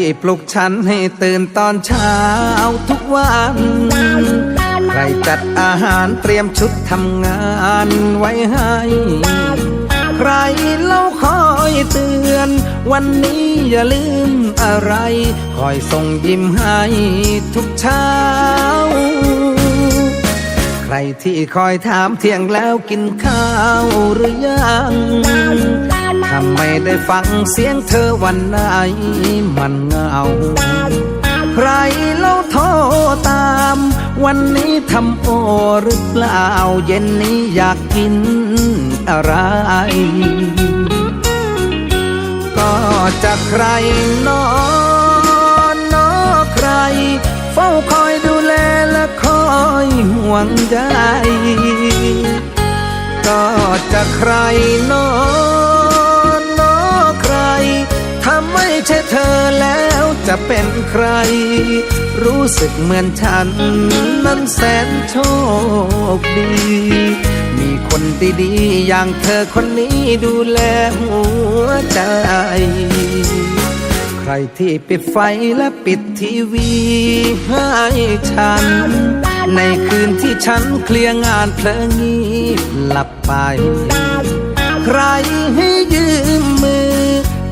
ที่ปลุกฉันให้ตื่นตอนเช้าทุกวัน ใครจัดอาหารเตรียมชุดทำงานไว้ให้ ใครเล่าคอยเตือน วันนี้อย่าลืมอะไร คอยส่งยิ้มให้ทุกเช้า ใครที่คอยถามเที่ยงแล้วกินข้าวหรือยัง ได้ฟังเสียงเธอวันไหนมันเงา ใครเล่าโทรตาม วันนี้ทำโอหรือเปล่า เย็นนี้อยากกินอะไร ก็จะใครนอนนอใคร เฝ้าคอยดูแลและคอยห่วงใยก็จะใครนอน ใช่เธอแล้วจะเป็นใคร รู้สึกเหมือนฉัน นั้นแสนโชคดี มีคนดีๆอย่างเธอคนนี้ดูแลหัวใจ ใครที่ปิดไฟและปิดทีวีให้ฉัน ในคืนที่ฉันเคลียร์งานเพลิงงีบหลับไป ใครให้ยืมมือ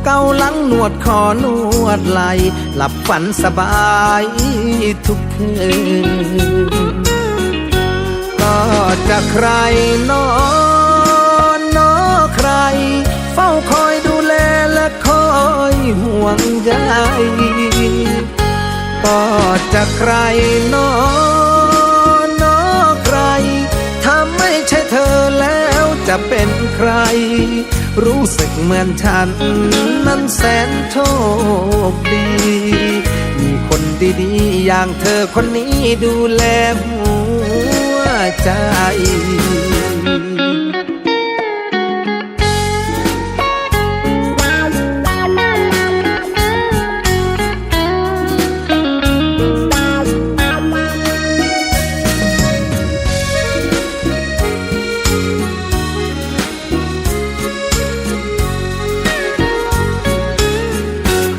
เกาหลังหนวดคอนวดไหลหลับฝันสบายทุกคืนก็จะใครนอนนอใคร เฝ้าคอยดูแลและคอยห่วงใยก็จะใครนอน จะเป็นใคร รู้สึกเหมือนฉัน นั้นแสนโชคดี มีคนดีๆ อย่างเธอคนนี้ดูแลหัวใจ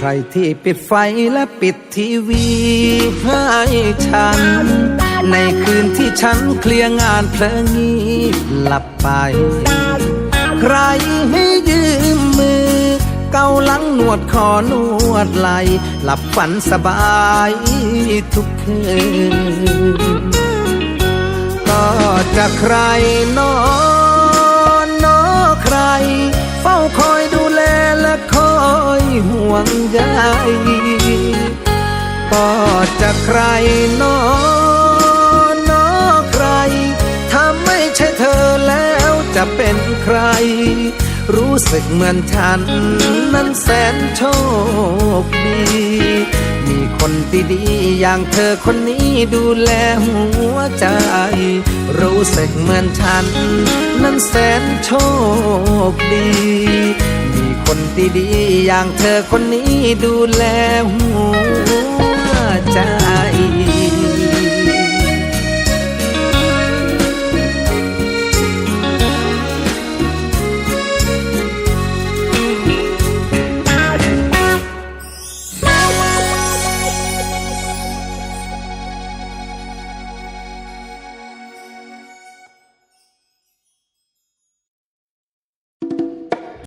รที่ปิดไฟและปิดทีวีให้ฉัน ในคืนที่ฉันเคลียร์งานเพลิงงีบหลับไป ใครให้ยืมมือ เกาหลังนวดคอนวดไหล หลับฝันสบายทุกคืน ก็จะใครนอ ห่วงใยก็จะใครนอนนอใครถ้าไม่ใช่เธอแล้วจะเป็นใคร รู้สึกเหมือนฉัน นั้นแสนโชคดี มีคนดีอย่างเธอคนนี้ดูแลหัวใจ รู้สึกเหมือนฉัน นั้นแสนโชคดี คนดีๆอย่างเธอคนนี้ดูแลหัว